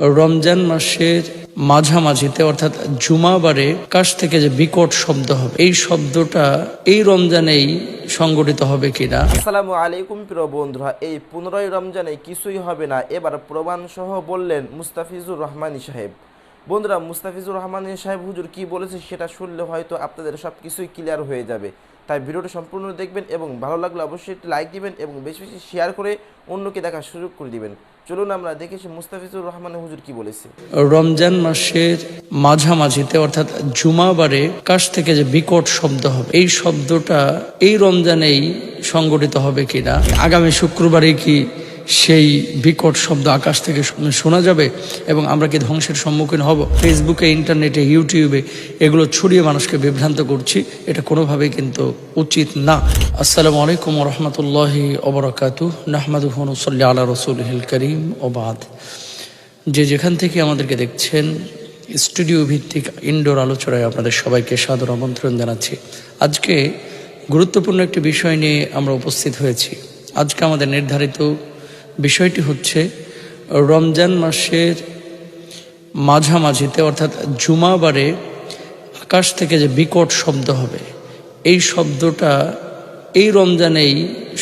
রমজান মাসের মাঝামাঝিতে, অর্থাৎ জুমাবারে, কাশ থেকে যে বিকট শব্দ হবে, এই শব্দটা এই রমজানেই সংগঠিত হবে কিনা? আসসালামু আলাইকুম প্রিয় বন্ধুরা, এই পনেরোই রমজানে কিছুই হবে না। এবার প্রমাণ সহ বললেন মুস্তাফিজুর রহমানী সাহেব। বন্ধুরা, মুস্তাফিজুর রহমানী সাহেব হুজুর কি বলেছে সেটা শুনলে হয়তো আপনাদের সব কিছুই ক্লিয়ার হয়ে যাবে। তাই ভিডিওটা সম্পূর্ণ দেখবেন এবং ভালো লাগলে অবশ্যই একটি লাইক দিবেন এবং বেশি বেশি শেয়ার করে অন্যকে দেখার সুযোগ করে দিবেন। চলুন আমরা দেখেছি মুস্তাফিজুর রহমান হুজুর কি বলেছে। রমজান মাসের মাঝামাঝিতে, অর্থাৎ জুমাবারে, কাশ থেকে যে বিকট শব্দ হবে, এই শব্দটা এই রমজানেই সংগঠিত হবে কিনা? আগামী শুক্রবারে কি সেই বিকট শব্দ আকাশ থেকে শোনা যাবে এবং আমরা কি ধ্বংসের সম্মুখীন হব? ফেসবুকে ইন্টারনেটে ইউটিউবে এগুলো ছড়িয়ে মানুষকে বিভ্রান্ত করছি, এটা কোনোভাবেই কিন্তু উচিত না। আসসালামু আলাইকুম রহমতুল্লাহি ওবরাকাতু নাহমাদুহ নসল্লি আলা রসুলহিল করিম। ওবাদ যে যেখান থেকে আমাদেরকে দেখছেন, স্টুডিও ভিত্তিক ইনডোর আলোচনায় আপনাদের সবাইকে সাদর আমন্ত্রণ জানাচ্ছি। আজকে গুরুত্বপূর্ণ একটি বিষয় নিয়ে আমরা উপস্থিত হয়েছি। আজকে আমাদের নির্ধারিত বিষয়টি হচ্ছে রমজান মাসের মাঝামাঝিতে, অর্থাৎ জুমাবারে আকাশ থেকে যে বিকট শব্দ হবে, এই শব্দটা এই রমজানেই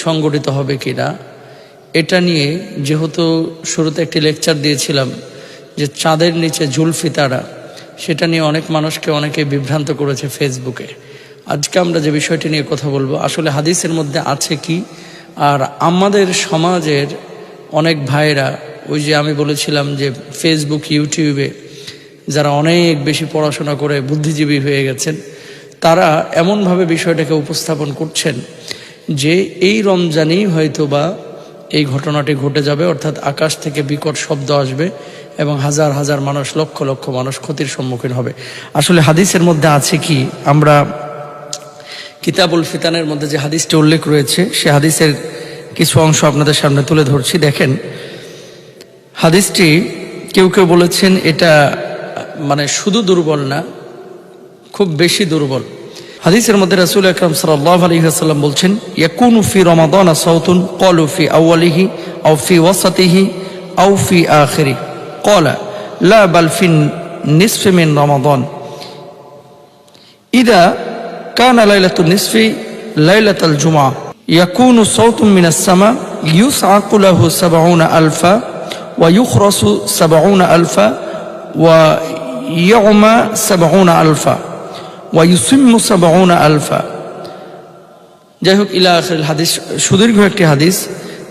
সংগঠিত হবে কিনা, এটা নিয়ে যেহেতু শুরুতে একটি লেকচার দিয়েছিলাম যে চাঁদের নিচে জুলফি তারা সেটা নিয়ে অনেক মানুষকে অনেকে বিভ্রান্ত করেছে ফেসবুকে। আজকে আমরা যে বিষয়টি নিয়ে কথা বলব, আসলে হাদিসের মধ্যে আছে কি, আর আমাদের সমাজের অনেক ভাইরা, ওই যে আমি বলেছিলাম যে ফেসবুক ইউটিউবে যারা অনেক বেশি পড়াশোনা করে বুদ্ধিজীবী হয়ে গেছেন, তারা এমনভাবে বিষয়টাকে উপস্থাপন করছেন যে এই রমজানেই হয়তো বা এই ঘটনাটি ঘটে যাবে, অর্থাৎ আকাশ থেকে বিকট শব্দ আসবে এবং হাজার হাজার মানুষ, লক্ষ লক্ষ মানুষ ক্ষতির সম্মুখীন হবে। আসলে হাদিসের মধ্যে আছে কি, আমরা কিতাবুল ফিতানের মধ্যে যে হাদিসটি উল্লেখ রয়েছে, সে হাদিসের কিছু অংশ আপনাদের সামনে তুলে ধরছি। দেখেন, হাদিসটি কেউ কেউ বলেছেন এটা মানে শুধু দুর্বল না, খুব বেশি দুর্বল। হাদিসের মধ্যে রাসুল আকরম সাল্লাহ আলী আসাল্লাম বলছেন, ইয়াকুন ফি রমাদন আসাউতুন কল উফি আউআলিহি আউ ফি ওয়াসাতিহি আউ ফি আখেরি। কলা লা বালফিন নিসফিমিন রমাদন। ইদা কান লাইলাতুল নিসফি লাইলাতাল জুমা ইয়াকুনু সৌতুম মিনাসামা ইউস আকুলাহু সাবাউনা আলফা ওয়া ইউখরসু সাবাউনা আলফা ওয়া ইয়মা সাবাউনা আলফা ওয়া ইউসিম্মু সাবাউনা আলফা যাই হোক ইলা আখরিল হাদিস, সুদীর্ঘ একটি হাদিস,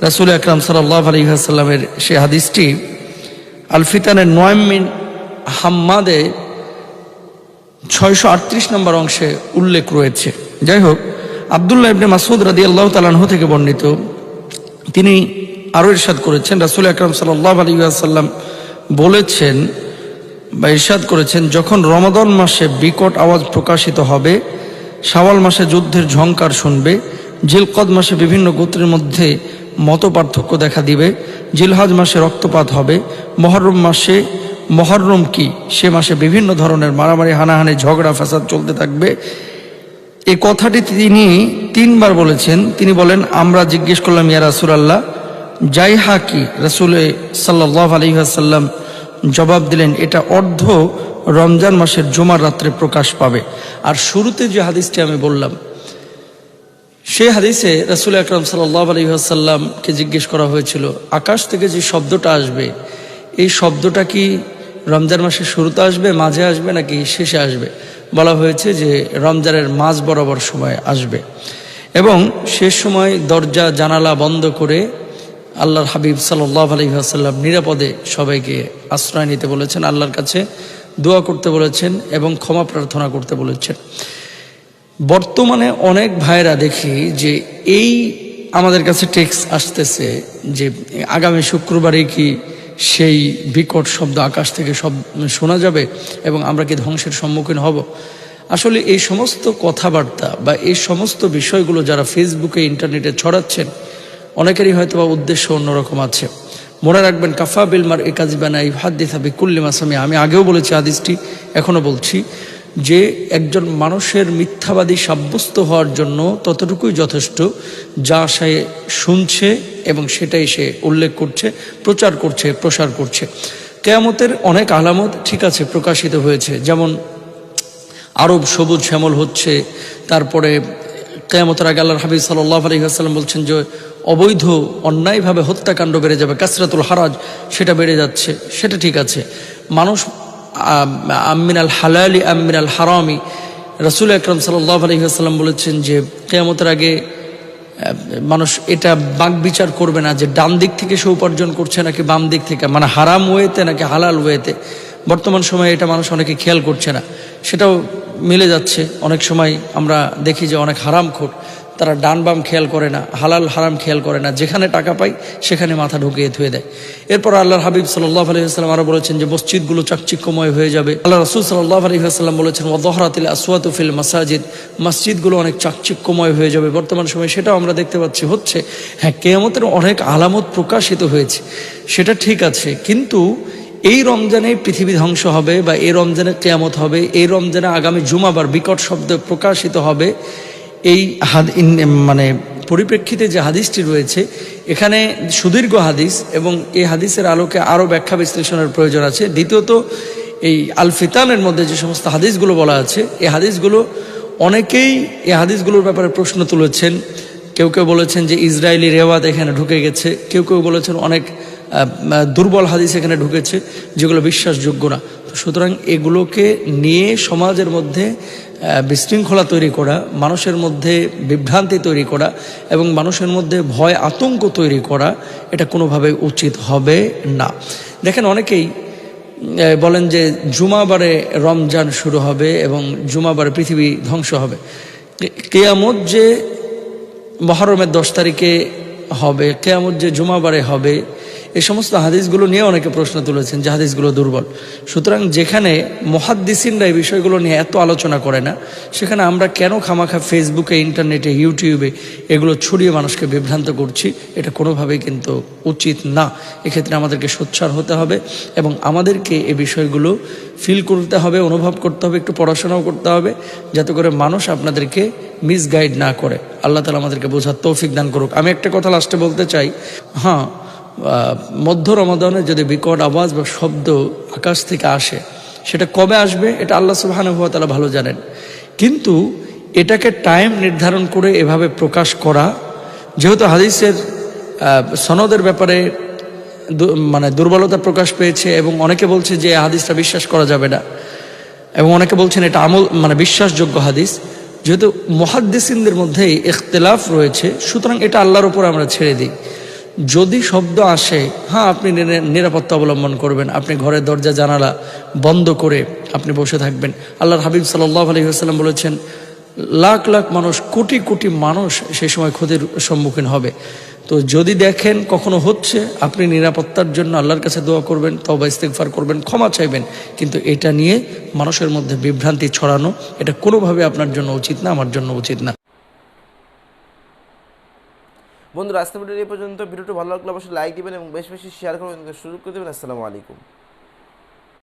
রাসুল আকরাম সাল্লাহ আলহিহাসাল্লামের সে হাদিসটি আলফিতানের নয়মিন হাম্মাদে ছয়শো নম্বর অংশে উল্লেখ রয়েছে। যাই হোক আবদুল্লাহ ইবনে মাসুদ রাদি আল্লাহ তালাহ থেকে বর্ণিত। তিনি আরও ইরশাদ করেছেন, রাসুল আকরাম সাল্লাহ আলী আসাল্লাম বলেছেন বা ইরশাদ করেছেন, যখন রমাদন মাসে বিকট আওয়াজ প্রকাশিত হবে, শাওয়াল মাসে যুদ্ধের ঝংকার শুনবে, জিলকদ মাসে বিভিন্ন গোত্রের মধ্যে মত পার্থক্য দেখা দিবে, জিলহাজ মাসে রক্তপাত হবে, মহরম মাসে, মহরম কি, সে মাসে বিভিন্ন ধরনের মারামারি, হানাহানি, ঝগড়া ফাসাদ চলতে থাকবে এই কথাটি তিনি তিনবার বলেছেন। তিনি বলেন, আমরা জিজ্ঞেস করলাম, ইয়া রাসুল আল্লাহ যাই হা কি? রাসুলে সাল্লাহ আলহিহাসাল্লাম জবাব দিলেন, এটা অর্ধ রমজান মাসের জমার রাত্রে প্রকাশ পাবে। আর শুরুতে যে হাদিসটি আমি বললাম, সেই হাদিসে রাসুল আকরাম সাল্লাহ আলহিহাসাল্লামকে জিজ্ঞেস করা হয়েছিল, আকাশ থেকে যে শব্দটা আসবে, এই শব্দটা কি রমজান মাসের শুরুতে আসবে, মাঝে আসবে, নাকি শেষে আসবে? বলা হয়েছে যে রমজানের মাঝ বরাবর সময় আসবে। এবং শেষ সময় দরজা, জানালা বন্ধ করে আল্লাহর হাবিব সাল্লাহ আলহিহাসাল্লাম নিরাপদে সবাইকে আশ্রয় নিতে বলেছেন, আল্লাহর কাছে দোয়া করতে বলেছেন এবং ক্ষমা প্রার্থনা করতে বলেছেন। বর্তমানে অনেক ভাইরা দেখি যে এই আমাদের কাছে টেক্স আসতেছে যে আগামী শুক্রবারে কি সেই বিকট শব্দ আকাশ থেকে সব শোনা যাবে এবং আমরা কি ধ্বংসের সম্মুখীন হব। আসলে এই সমস্ত কথাবার্তা বা এই সমস্ত বিষয়গুলো যারা ফেসবুকে, ইন্টারনেটে ছড়াচ্ছেন, অনেকেরই হয়তো বা উদ্দেশ্য অন্যরকম আছে। মনে রাখবেন, কাফা বিলমার এ কাজ বানাই হাদ্দিস হাবি কুল্লি মাসামি। আমি আগেও বলেছি আদিসটি এখনও বলছি। যে একজন মানুষের মিথ্যাবাদী সাব্যস্ত হওয়ার জন্য ততটুকুই যথেষ্ট, যা সে শুনছে এবং সেটাই সে উল্লেখ করছে, প্রচার করছে, প্রসার করছে। কেয়ামতের অনেক আলামত ঠিক আছে, প্রকাশিত হয়েছে। যেমন আরব সবুজ শ্যামল হচ্ছে, তারপরে কেয়ামতের আগে আল্লাহ হাবিব সাল্লাহ আলহিহাসাল্লাম বলছেন যে, অবৈধ, অন্যায়ভাবে হত্যাকাণ্ড বেড়ে যাবে, কাসরাতুল হারাজ, সেটা বেড়ে যাচ্ছে, সেটা ঠিক আছে। মানুষ আমিনাল হালালি আমিনাল হারামি। রসুল আকরম সাল্লাহ আলহিহাসাল্লাম বলেছেন যে, কেয়ামতের আগে মানুষ এটা বাক বিচার করবে না যে, ডান দিক থেকে সে উপার্জন করছে নাকি বাম দিক থেকে। মানে হারাম ওয়েতে নাকি হালাল ওয়েতে। বর্তমান সময়ে এটা মানুষ অনেকে খেয়াল করছে না। সেটাও মিলে যাচ্ছে। অনেক সময় আমরা দেখি যে অনেক হারাম খোর তারা ডান বাম খেয়াল করে না, হালাল হারাম খেয়াল করে না, যেখানে টাকা পায় সেখানে মাথা ঢুকিয়ে ধুয়ে দেয়। এরপর আল্লাহর হাবিব সাল্লাহ আলহিহাস্লাম আরও বলেছেন যে, মসজিদগুলো চাকচিক্যময় হয়ে যাবে। আল্লাহ রসুল সাল্লাহ আলহিহাস্লাম বলেছেন ওদহরাতিল আসওয়াতুফিল মাসাজিদ মসজিদগুলো অনেক চাকচিক্যময় হয়ে যাবে। বর্তমান সময়ে সেটাও আমরা দেখতে পাচ্ছি, হচ্ছে হ্যাঁ কেয়ামতের অনেক আলামত প্রকাশিত হয়েছে, সেটা ঠিক আছে, কিন্তু এই রমজানে পৃথিবী ধ্বংস হবে বা এই রমজানে কেয়ামত হবে, এই রমজানে আগামী জুমাবার বিকট শব্দ প্রকাশিত হবে এই হাদ মানে পরিপ্রেক্ষিতে যে হাদিসটি রয়েছে, এখানে সুদীর্ঘ হাদিস এবং এই হাদিসের আলোকে আরও ব্যাখ্যা বিশ্লেষণের প্রয়োজন আছে। দ্বিতীয়ত, এই আল ফিতানের মধ্যে যে সমস্ত হাদিসগুলো বলা আছে, এই হাদিসগুলো অনেকেই এই হাদিসগুলোর ব্যাপারে প্রশ্ন তুলেছেন। কেউ কেউ বলেছেন যে ইসরায়েলি রেওয়াত এখানে ঢুকে গেছে। কেউ কেউ বলেছেন অনেক দুর্বল হাদিস এখানে ঢুকেছে, যেগুলো বিশ্বাসযোগ্য না। সুতরাং এগুলোকে নিয়ে সমাজের মধ্যে বিশৃঙ্খলা তৈরি করা, মানুষের মধ্যে বিভ্রান্তি তৈরি করা এবং মানুষের মধ্যে ভয়, আতঙ্ক তৈরি করা, এটা কোনোভাবে উচিত হবে না। দেখেন অনেকেই বলেন যে জুমাবারে রমজান শুরু হবে এবং জুমাবারে পৃথিবী ধ্বংস হবে। কেয়ামত যে মহরমের দশ তারিখে হবে, কেয়ামত যে জুমাবারে হবে এই সমস্ত হাদিসগুলো নিয়ে অনেকে প্রশ্ন তুলেছেন যে হাদিসগুলো দুর্বল। সুতরাং যেখানে মহাদ্দিসিনরা এই বিষয়গুলো নিয়ে এত আলোচনা করে না, সেখানে আমরা কেন খামাখা ফেসবুকে ইন্টারনেটে ইউটিউবে এগুলো ছড়িয়ে মানুষকে বিভ্রান্ত করছি, এটা কোনোভাবেই কিন্তু উচিত না। এক্ষেত্রে আমাদেরকে সোচ্চার হতে হবে এবং আমাদেরকে এ বিষয়গুলো ফিল করতে হবে, অনুভব করতে হবে, একটু পড়াশোনাও করতে হবে, যাতে করে মানুষ আপনাদেরকে মিসগাইড না করে। আল্লাহ তালা আমাদেরকে বোঝার তৌফিক দান করুক। আমি একটা কথা লাস্টে বলতে চাই। হ্যাঁ মধ্য রমাদানে যদি বিকট আওয়াজ বা শব্দ আকাশ থেকে আসে, সেটা কবে আসবে? এটা আল্লাহ সুবাহানুভাতালা ভালো জানেন। কিন্তু এটাকে টাইম নির্ধারণ করে এভাবে প্রকাশ করা, যেহেতু হাদিসের সনদের ব্যাপারে মানে দুর্বলতা প্রকাশ পেয়েছে এবং অনেকে বলছে যে হাদিসটা বিশ্বাস করা যাবে না। এবং অনেকে বলছেন এটা আমল মানে বিশ্বাসযোগ্য হাদিস। যেহেতু মহাদ্দিসিনদের মধ্যেই ইখতলাফ রয়েছে, সুতরাং এটা আল্লাহর উপর আমরা ছেড়ে দিই। যদি শব্দ আসে হ্যাঁ আপনি নিরা- নিরাপত্তা অবলম্বন করবেন, আপনি ঘরের দরজা, জানালা বন্ধ করে আপনি বসে থাকবেন। আল্লাহর হাবিব সাল্লাহ আলহিহাস্লাম বলেছেন, লাখ লাখ মানুষ, কোটি কোটি মানুষ সেই সময় ক্ষতির সম্মুখীন হবে। তো যদি দেখেন কখনো হচ্ছে, আপনি নিরাপত্তার জন্য আল্লাহর কাছে দোয়া করবেন তবা ইস্তেকফার করবেন, ক্ষমা চাইবেন, কিন্তু এটা নিয়ে মানুষের মধ্যে বিভ্রান্তি ছড়ানো, এটা কোনোভাবে আপনার জন্য উচিত না, আমার জন্য উচিত না। বন্ধুরা আজকে ভিডিও এই পর্যন্ত। ভিডিওটি ভালো লাগলে অবশ্যই লাইক দিবেন এবং বেশ বেশি শেয়ার করবেন। শুরু করে দেবেন। আসসালামু আলাইকুম।